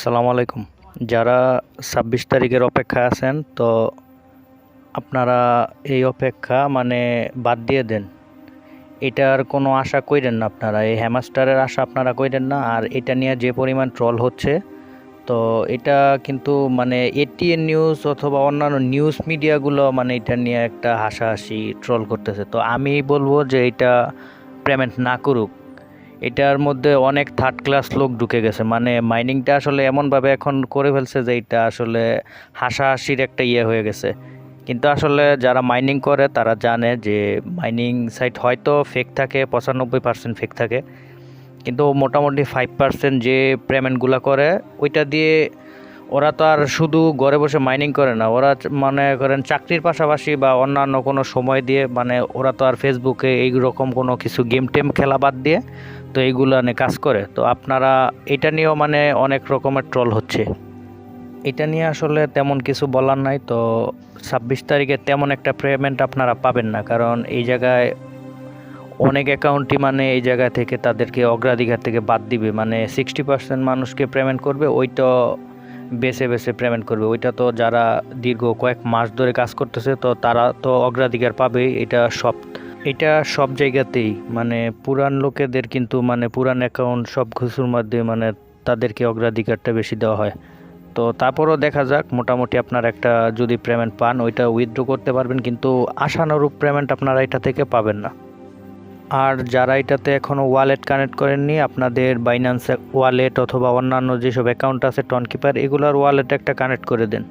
সালাম আলাইকুম। যারা ছাব্বিশ তারিখের অপেক্ষায় আছেন, তো আপনারা এই অপেক্ষা মানে বাদ দিয়ে দেন। এটার কোনো আশা কইরেন না আপনারা। এই হ্যামাস্টারের আশা আপনারা কইরেন না। আর এটা নিয়ে যে পরিমাণ ট্রল হচ্ছে, তো এটা কিন্তু মানে এটিএন নিউজ অথবা অন্যান্য নিউজ মিডিয়াগুলো মানে এটা নিয়ে একটা হাসাহাসি, ট্রল করতেছে। তো আমি বলব যে এটা পেমেন্ট না করুক। এটার মধ্যে অনেক থার্ড ক্লাস লোক ঢুকে গেছে। মানে মাইনিংটা আসলে এমনভাবে এখন করে ফেলছে যে এটা আসলে হাসাহাসির একটা ইয়ে হয়ে গেছে। কিন্তু আসলে যারা মাইনিং করে, তারা জানে যে মাইনিং সাইট হয়তো ফেক থাকে, পঁচানব্বই পার্সেন্ট ফেক থাকে। কিন্তু মোটামুটি ফাইভ পার্সেন্ট যে পেমেন্টগুলো করে, ওইটা দিয়ে ওরা তো আর শুধু ঘরে বসে মাইনিং করে না, ওরা মনে করেন চাকরির পাশাপাশি বা অন্যান্য কোনো সময় দিয়ে মানে ওরা তো আর ফেসবুকে এই রকম কোনো কিছু গেম টেম খেলা বাদ দিয়ে তো এইগুলো নিয়ে কাজ করে। তো আপনারা এটা নিয়েও মানে অনেক রকমের ট্রল হচ্ছে। এটা নিয়ে আসলে তেমন কিছু বলার নাই, তো ছাব্বিশ তারিখে তেমন একটা পেমেন্ট আপনারা পাবেন না, কারণ এই জায়গায় অনেক অ্যাকাউন্টই মানে এই জায়গা থেকে তাদেরকে অগ্রাধিকার থেকে বাদ দিবে। মানে সিক্সটি পার্সেন্ট মানুষকে পেমেন্ট করবে, ওইটা বেছে বেছে পেমেন্ট করবে। ওইটা তো যারা দীর্ঘ কয়েক মাস ধরে কাজ করতেছে, তো তারা তো অগ্রাধিকার পাবেই এটা সব এটা সব জায়গাতেই। মানে পুরান লোকেদের কিন্তু মানে পুরান অ্যাকাউন্ট সব কিছুর মধ্যে মানে তাদেরকে অগ্রাধিকারটা বেশি দেওয়া হয়। তো তারপরও দেখা যাক, মোটামুটি আপনার একটা যদি পেমেন্ট পান, ওইটা উইথড্র করতে পারবেন, কিন্তু আশানুরূপ পেমেন্ট আপনারা এটা থেকে পাবেন না। আর যারা এটাতে এখনও ওয়ালেট কানেক্ট করেননি, আপনাদের বাইন্যান্স ওয়ালেট অথবা অন্যান্য যেসব অ্যাকাউন্ট আছে টনকিপার এগুলোর ওয়ালেট একটা কানেক্ট করে দেন।